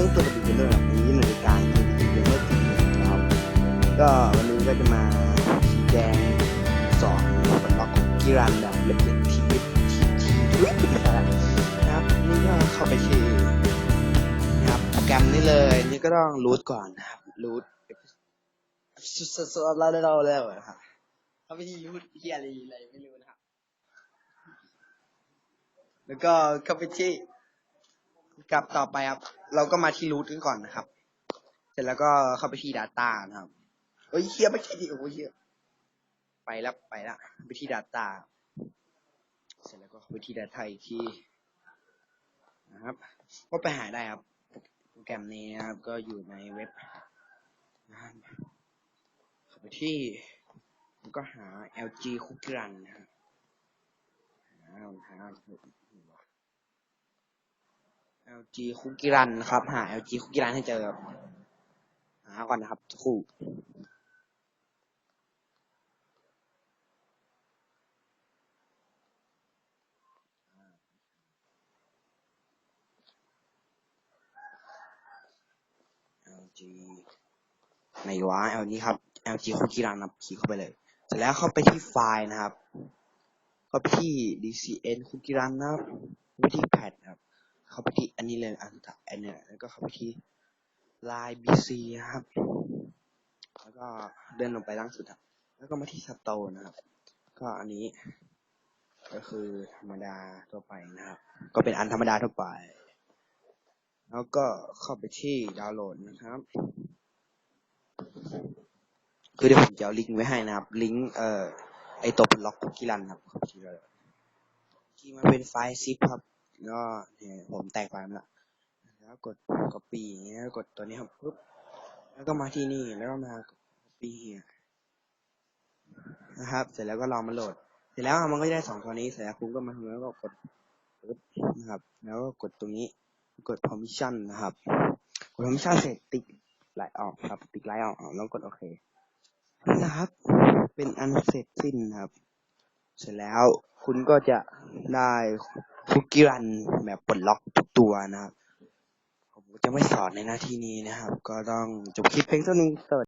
รื่องตัวบิกินเนอร์นี้ในรายการตัวบิกินเนอร์ทีนะครับ ก็วันนี้ก็จะมาชี้แจงสอนบล็อกของกีรันแบบละเอียดทีทีทีนะครับนี่ก็เข้าไปที่นะครับโปรแกรมนี้เลยนี่ก็ต้องรูทก่อนนะครับรูทสุดๆๆแล้วเราแล้วนะครับเข้าไปที่รูทที่อะไรอะไรไม่รู้นะครับแล้วก็เข้าไปที่กลับต่อไปครับ เราก็มาที่รูทกันก่อนนะครับ เสร็จแล้วก็เข้าไปที่ Data นะครับเฮ้ยเฮียไม่ใช่ดิโอ้ยเฮียไปแล้วไปแล้วไปที่ Data เสร็จแล้วก็เข้าไปที่ Data อีกทีนะครับก็ไปหาได้ครับโปรแกรมนี้นะครับ ก็อยู่ในเว็บนะครับเข้าไปที่ก็หา LG Cookie Run นะครับหาหา LG Cookie Run นะครับ หา LG Cookie Run ให้เจอครับหาก่อนนะครับคู่ LG ไหนวะ L นี้ครับ LG Cookie Run นะครับคลิกเข้าไปเลยเสร็จแล้วเข้าไปที่ไฟล์นะครับเข้าไปที่ DCN Cookie Run นะครับไปที่แพดครับ เข้าไปที่อันนี้เลยอันสุดท้ายอันเนี้ยแล้วก็เข้าไปที่ Line BC นะครับ แล้วก็เดินลงไปล่างสุดครับแล้วก็มาที่ Store นะครับ ก็อันนี้ ก็คือธรรมดาทั่วไปนะครับ ก็เป็นอันธรรมดาทั่วไป แล้วก็เข้าไปที่ดาวน์โหลดนะครับ คือเดี๋ยวผมจะเอาลิงก์ไว้ให้นะครับ ลิงก์เอ่อไอตัวปลดล็อกคุกกี้รันครับที่เลยที่มันเป็นไฟล์ซิปครับ ก็เนี่ยผมแตกไฟล์มาแล้วแล้วกด copy อย่างเงี้ยกดตัวนี้ครับปุ๊บแล้วก็มาที่นี่แล้วก็มา copy เฮียนะครับ เสร็จแล้วก็ลองมาโหลด เสร็จแล้วมันก็จะได้สองตัวนี้เสร็จแล้วคุณก็มาทำแล้วก็กดปึ๊บนะครับ แล้วก็กดตรงนี้กด permission นะครับ กด permission เสร็จติ๊กไลน์ออกครับ ติ๊กไลน์ออกแล้วกดโอเคนะครับ เป็นอันเสร็จสิ้นครับ เสร็จแล้วคุณก็จะได้ คุกกี้รันแบบปลดล็อกทุกตัวนะครับ ผมจะไม่สอนในหน้าที่นี้นะครับ ก็ต้องจบคลิปเพียงเท่านี้สวัสดี